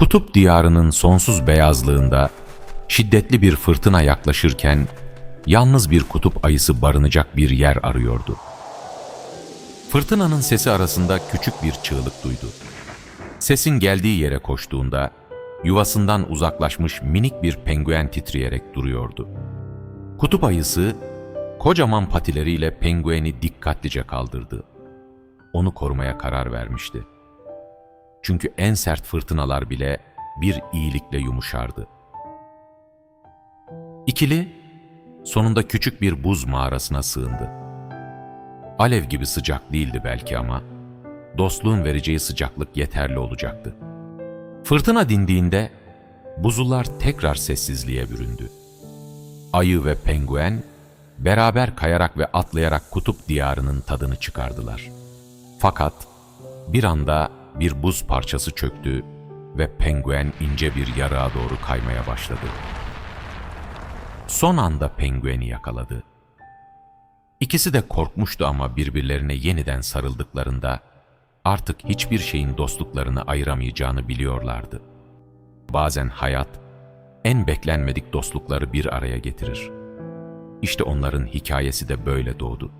Kutup diyarının sonsuz beyazlığında şiddetli bir fırtına yaklaşırken yalnız bir kutup ayısı barınacak bir yer arıyordu. Fırtınanın sesi arasında küçük bir çığlık duydu. Sesin geldiği yere koştuğunda yuvasından uzaklaşmış minik bir penguen titreyerek duruyordu. Kutup ayısı kocaman patileriyle pengueni dikkatlice kaldırdı. Onu korumaya karar vermişti. Çünkü en sert fırtınalar bile bir iyilikle yumuşardı. İkili sonunda küçük bir buz mağarasına sığındı. Alev gibi sıcak değildi belki ama dostluğun vereceği sıcaklık yeterli olacaktı. Fırtına dindiğinde buzullar tekrar sessizliğe büründü. Ayı ve penguen beraber kayarak ve atlayarak kutup diyarının tadını çıkardılar. Fakat bir anda bir buz parçası çöktü ve penguen ince bir yarığa doğru kaymaya başladı. Son anda pengueni yakaladı. İkisi de korkmuştu ama birbirlerine yeniden sarıldıklarında artık hiçbir şeyin dostluklarını ayıramayacağını biliyorlardı. Bazen hayat en beklenmedik dostlukları bir araya getirir. İşte onların hikayesi de böyle doğdu.